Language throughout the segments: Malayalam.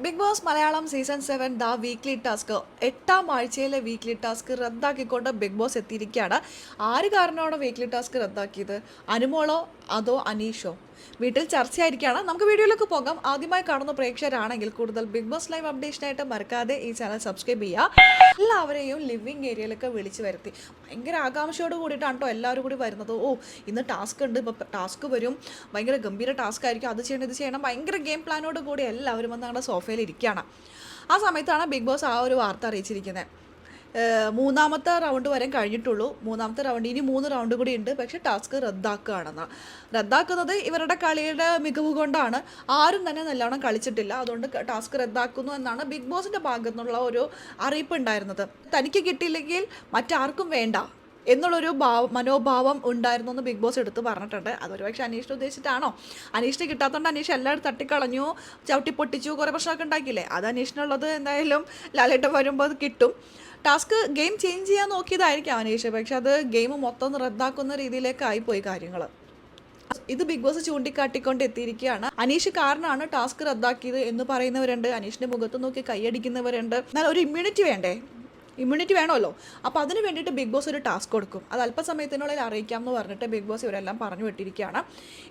Bigg Boss Malayalam season seven the weekly task. എട്ടാം ആഴ്ചയിലെ വീക്ക്ലി ടാസ്ക് റദ്ദാക്കിക്കൊണ്ട് ബിഗ് ബോസ് എത്തിയിരിക്കുകയാണ്. ആര് കാരണമാണ് വീക്ക്ലി ടാസ്ക് റദ്ദാക്കിയത്? അനുമോളോ അതോ അനീഷോ? വീട്ടിൽ ചർച്ചയായിരിക്കുകയാണ്. നമുക്ക് വീഡിയോയിലേക്ക് പോകാം. ആദ്യമായി കാണുന്ന പ്രേക്ഷകരാണെങ്കിൽ കൂടുതൽ ബിഗ് ബോസ് ലൈവ് അപ്ഡേഷനായിട്ട് മറക്കാതെ ഈ ചാനൽ സബ്സ്ക്രൈബ് ചെയ്യുക. എല്ലാവരെയും ലിവിങ് ഏരിയയിലൊക്കെ വിളിച്ചു വരുത്തി. ഭയങ്കര ആകാംക്ഷയോട് കൂടിയിട്ടാണ് കേട്ടോ എല്ലാവരും കൂടി വരുന്നത്. ഓ ഇന്ന് ടാസ്ക് ഉണ്ട്. ഇപ്പോൾ ടാസ്ക് വരും. ഭയങ്കര ഗംഭീര ടാസ്ക് ആയിരിക്കും. അത് ചെയ്യണം ഇത് ചെയ്യണം. ഭയങ്കര ഗെയിം പ്ലാനോട് കൂടി എല്ലാവരും വന്ന് ഞങ്ങളുടെ സോഫയിൽ ഇരിക്കുകയാണ്. ആ സമയത്താണ് ബിഗ് ബോസ് ആ ഒരു വാർത്ത അറിയിച്ചിരിക്കുന്നത്. മൂന്നാമത്തെ റൗണ്ട് വരെ കഴിഞ്ഞിട്ടുള്ളൂ. മൂന്നാമത്തെ റൗണ്ട് ഇനി മൂന്ന് റൗണ്ട് കൂടി ഉണ്ട്. പക്ഷേ ടാസ്ക് റദ്ദാക്കുകയാണെന്ന്. റദ്ദാക്കുന്നത് ഇവരുടെ കളിയുടെ മികവ് കൊണ്ടാണ്. ആരും തന്നെ നല്ലവണ്ണം കളിച്ചിട്ടില്ല. അതുകൊണ്ട് ടാസ്ക് റദ്ദാക്കുന്നു എന്നാണ് ബിഗ് ബോസിന്റെ ഭാഗത്തു നിന്നുള്ള ഒരു അറിയിപ്പ് ഉണ്ടായിരുന്നത്. തനിക്ക് കിട്ടിയില്ലെങ്കിൽ മറ്റാർക്കും വേണ്ട. എന്നുള്ളൊരു ഭാവ മനോഭാവം ഉണ്ടായിരുന്നു എന്ന് ബിഗ് ബോസ് എടുത്ത് പറഞ്ഞിട്ടുണ്ട്. അതൊരു പക്ഷേ അനീഷിനെ ഉദ്ദേശിച്ചിട്ടാണോ? അനീഷിന് കിട്ടാത്തതുകൊണ്ട് അനീഷ് എല്ലാവരും തട്ടിക്കളഞ്ഞു ചവിട്ടി പൊട്ടിച്ചു കുറേ പ്രശ്നമൊക്കെ ഉണ്ടാക്കിയില്ലേ? അത് അനീഷിനുള്ളത് എന്തായാലും ലാലേട്ട വരുമ്പോൾ അത് കിട്ടും. ടാസ്ക് ഗെയിം ചേഞ്ച് ചെയ്യാൻ നോക്കിയതായിരിക്കും അനീഷ് പക്ഷെ അത് ഗെയിം മൊത്തം റദ്ദാക്കുന്ന രീതിയിലേക്ക് ആയിപ്പോയി കാര്യങ്ങൾ ഇത് ബിഗ് ബോസ് ചൂണ്ടിക്കാട്ടിക്കൊണ്ട് എത്തിയിരിക്കുകയാണ്. അനീഷ് കാരണമാണ് ടാസ്ക് റദ്ദാക്കിയത് എന്ന് പറയുന്നവരുണ്ട്. അനീഷിന്റെ മുഖത്ത് നോക്കി കൈയടിക്കുന്നവരുണ്ട്. എന്നാൽ ഒരു ഇമ്മ്യൂണിറ്റി വേണ്ടേ? ഇമ്മ്യൂണിറ്റി വേണമല്ലോ. അപ്പോൾ അതിന് വേണ്ടിയിട്ട് ബിഗ് ബോസ് ഒരു ടാസ്ക് കൊടുക്കും. അത് അല്പസമയത്തിനുള്ളിൽ അറിയിക്കാം എന്ന് പറഞ്ഞിട്ട് ബിഗ് ബോസ് ഇവരെല്ലാം പറഞ്ഞു വിട്ടിരിക്കുകയാണ്.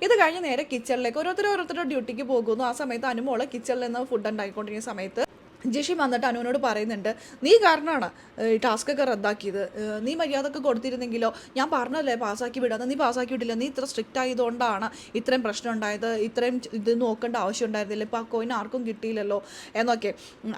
ഇത് കഴിഞ്ഞ് നേരെ കിച്ചണിലേക്ക് ഓരോരുത്തർ ഡ്യൂട്ടിക്ക് പോകുന്നു. ആ സമയത്ത് അനുമോൾ കിച്ചണിൽ നിന്ന് ഫുഡ് ഉണ്ടാക്കിക്കൊണ്ടിരിക്കുന്ന സമയത്ത് ജിഷി വന്നിട്ട് അനുവിനോട് പറയുന്നുണ്ട് നീ കാരണമാണ് ഈ ടാസ്ക് ഒക്കെ റദ്ദാക്കിയത് നീ മര്യാദയ്ക്ക് കൊടുത്തിരുന്നെങ്കിലോ? ഞാൻ പറഞ്ഞല്ലേ പാസ്സാക്കി വിടാതെ നീ പാസ്സാക്കി വിട്ടില്ല. നീ ഇത്ര സ്ട്രിക്റ്റ് ആയതുകൊണ്ടാണ് ഇത്രയും പ്രശ്നം ഉണ്ടായത്. ഇത്രയും ഇത് നോക്കേണ്ട ആവശ്യം ഉണ്ടായിരുന്നില്ല. ഇപ്പോൾ ആ കോയിൻ ആർക്കും കിട്ടിയില്ലല്ലോ. എന്നൊക്കെ.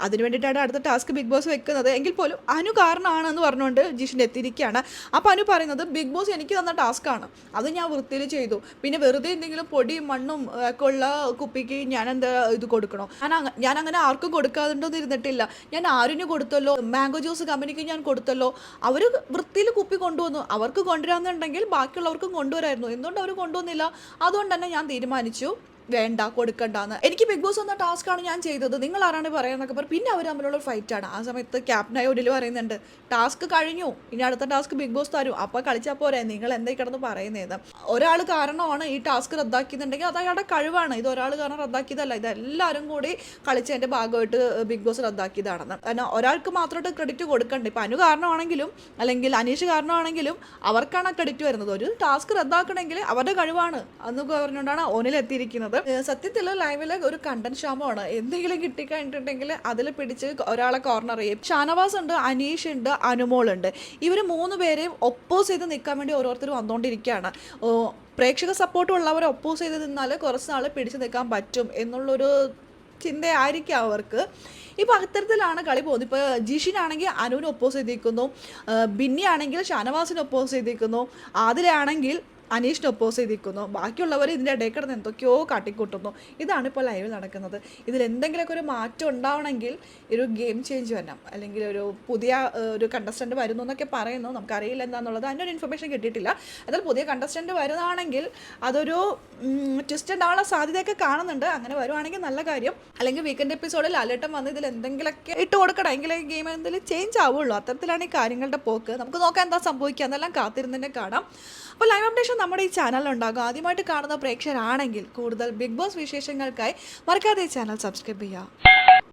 അതിന് വേണ്ടിയിട്ടാണ് അടുത്ത ടാസ്ക് ബിഗ് ബോസ് വെക്കുന്നത്. എങ്കിൽ പോലും അനു കാരണമാണെന്ന് പറഞ്ഞുകൊണ്ട് ജിഷിന്റെ എത്തിയിരിക്കുകയാണ്. അപ്പോൾ അനു പറയുന്നത് ബിഗ് ബോസ് എനിക്ക് തന്ന ടാസ്ക്കാണ് അത് ഞാൻ വൃത്തിയിൽ ചെയ്തു. പിന്നെ വെറുതെ എന്തെങ്കിലും പൊടിയും മണ്ണും ഒക്കെ ഉള്ള കുപ്പിക്ക് ഞാൻ എന്താ ഇത് കൊടുക്കണോ? ഞാൻ ഞാൻ അങ്ങനെ ആർക്കും കൊടുക്കാതുണ്ടോന്ന് ഇരുന്നിട്ടില്ല ഞാൻ ആരിന് കൊടുത്തല്ലോ? മാംഗോ ജ്യൂസ് കമ്പനിക്ക് ഞാൻ കൊടുത്തല്ലോ? അവർ വൃത്തിയിൽ കുപ്പി കൊണ്ടുവന്നു. അവർക്ക് കൊണ്ടുവരാമെന്നുണ്ടെങ്കിൽ ബാക്കിയുള്ളവർക്കും കൊണ്ടുവരായിരുന്നു. എന്തുകൊണ്ട് അവർ കൊണ്ടുവന്നില്ല? അതുകൊണ്ട് തന്നെ ഞാൻ തീരുമാനിച്ചു. വേണ്ട കൊടുക്കണ്ടെന്ന്. എനിക്ക് ബിഗ് ബോസ് എന്ന ടാസ്ക്കാണ് ഞാൻ ചെയ്തത്. നിങ്ങൾ ആരാണ് പറയാന്നൊക്കെ പറഞ്ഞു പിന്നെ അവർ തമ്മിലുള്ള ഫൈറ്റാണ് ആ സമയത്ത് ക്യാപ്റ്റനായ ഒടിൽ പറയുന്നുണ്ട് ടാസ്ക് കഴിഞ്ഞു. ഇനി അടുത്ത ടാസ്ക് ബിഗ് ബോസ് തരും. അപ്പോൾ കളിച്ചാൽ പോരെ. നിങ്ങൾ എന്തേ കിടന്ന് പറയുന്നത് ഒരാൾ കാരണമാണ് ഈ ടാസ്ക് റദ്ദാക്കിയെന്നുണ്ടെങ്കിൽ അത് അയാളുടെ കഴിവാണ്. ഇത് ഒരാൾ കാരണം റദ്ദാക്കിയതല്ല. ഇതെല്ലാവരും കൂടി കളിച്ചതിന്റെ ഭാഗമായിട്ട് ബിഗ് ബോസ് റദ്ദാക്കിയതാണെന്ന്. കാരണം ഒരാൾക്ക് മാത്രമായിട്ട് ക്രെഡിറ്റ് കൊടുക്കണ്ട? ഇപ്പം അനു കാരണമാണെങ്കിലും അല്ലെങ്കിൽ അനീഷ് കാരണമാണെങ്കിലും അവർക്കാണ് ക്രെഡിറ്റ് വരുന്നത്. ഒരു ടാസ്ക് റദ്ദാക്കണമെങ്കിൽ അവരുടെ കഴിവാണ്. അന്ന് പറഞ്ഞുകൊണ്ടാണ് ഓനിലെത്തിയിരിക്കുന്നത്. സത്യത്തിൽ ലൈവിൽ ഒരു കണ്ടന്റ് ക്ഷാമമാണ് എന്തെങ്കിലും കിട്ടിക്കഴിഞ്ഞിട്ടുണ്ടെങ്കിൽ അതിൽ പിടിച്ച് ഒരാളെ കോർണർ ചെയ്യും. ഷാനവാസ് ഉണ്ട് അനീഷ് ഉണ്ട് അനുമോൾ ഉണ്ട്. ഇവർ മൂന്ന് പേരെയും ഒപ്പോസ് ചെയ്ത് നിൽക്കാൻ വേണ്ടി ഓരോരുത്തർ വന്നുകൊണ്ടിരിക്കുകയാണ് പ്രേക്ഷക സപ്പോർട്ട് ഉള്ളവരെ ഒപ്പോസ് ചെയ്ത് നിന്നാൽ കുറച്ച് നാൾ പിടിച്ചു നിൽക്കാൻ പറ്റും എന്നുള്ളൊരു ചിന്തയായിരിക്കും അവർക്ക്. ഇപ്പോൾ അത്തരത്തിലാണ് കളി പോകുന്നത്. ഇപ്പോൾ ജിഷിനാണെങ്കിൽ അനുവിന് ഒപ്പോസ് ചെയ്തിരിക്കുന്നു. ബിന്നി ആണെങ്കിൽ ഷാനവാസിന് ഒപ്പോസ് ചെയ്തിരിക്കുന്നു. ആദിലാണെങ്കിൽ അനീഷിന് ഒപ്പോസ് ചെയ്തിരിക്കുന്നു. ബാക്കിയുള്ളവർ ഇതിന്റെ ഇടയിൽ കിടന്ന് എന്തൊക്കെയോ കാട്ടിക്കൂട്ടുന്നു. ഇതാണ് ഇപ്പോൾ ലൈവിൽ നടക്കുന്നത്. ഇതിൽ എന്തെങ്കിലുമൊക്കെ ഒരു മാറ്റം ഉണ്ടാവണമെങ്കിൽ ഒരു ഗെയിം ചേഞ്ച് വരണം. അല്ലെങ്കിൽ ഒരു പുതിയ ഒരു കണ്ടസ്റ്റന്റ് വരുന്നു എന്നൊക്കെ പറയുന്നു. നമുക്കറിയില്ല എന്താണെന്നുള്ളത് അതിന്റെ ഒരു ഇൻഫർമേഷൻ കിട്ടിയിട്ടില്ല. എന്നാൽ പുതിയ കണ്ടസ്റ്റന്റ് വരുന്നതാണെങ്കിൽ അതൊരു ട്വിസ്റ്റ് ഉണ്ടാവാനുള്ള സാധ്യതയൊക്കെ കാണുന്നുണ്ട്. അങ്ങനെ വരുവാണെങ്കിൽ നല്ല കാര്യം. അല്ലെങ്കിൽ വീക്കെൻഡ് എപ്പിസോഡിൽ അലേട്ടം വന്ന് ഇതിൽ എന്തെങ്കിലുമൊക്കെ ഇട്ട് കൊടുക്കണം എങ്കിൽ ഗെയിം എന്തെങ്കിലും ചേഞ്ച് ആവുള്ളൂ. അത്തരത്തിലാണ് ഈ കാര്യങ്ങളുടെ പോക്ക്. നമുക്ക് നോക്കാം എന്താ സംഭവിക്കുക. എന്നെല്ലാം കാത്തിരുന്നതിനെ കാണാം. അപ്പോൾ ലൈവ് അപ്ഡേഷൻ നമ്മുടെ ഈ ചാനലിലുണ്ടാകും ആദ്യമായിട്ട് കാണുന്ന പ്രേക്ഷകരാണെങ്കിൽ കൂടുതൽ ബിഗ് ബോസ് വിശേഷങ്ങൾക്കായി മറക്കാതെ ഈ ചാനൽ സബ്സ്ക്രൈബ് ചെയ്യുക.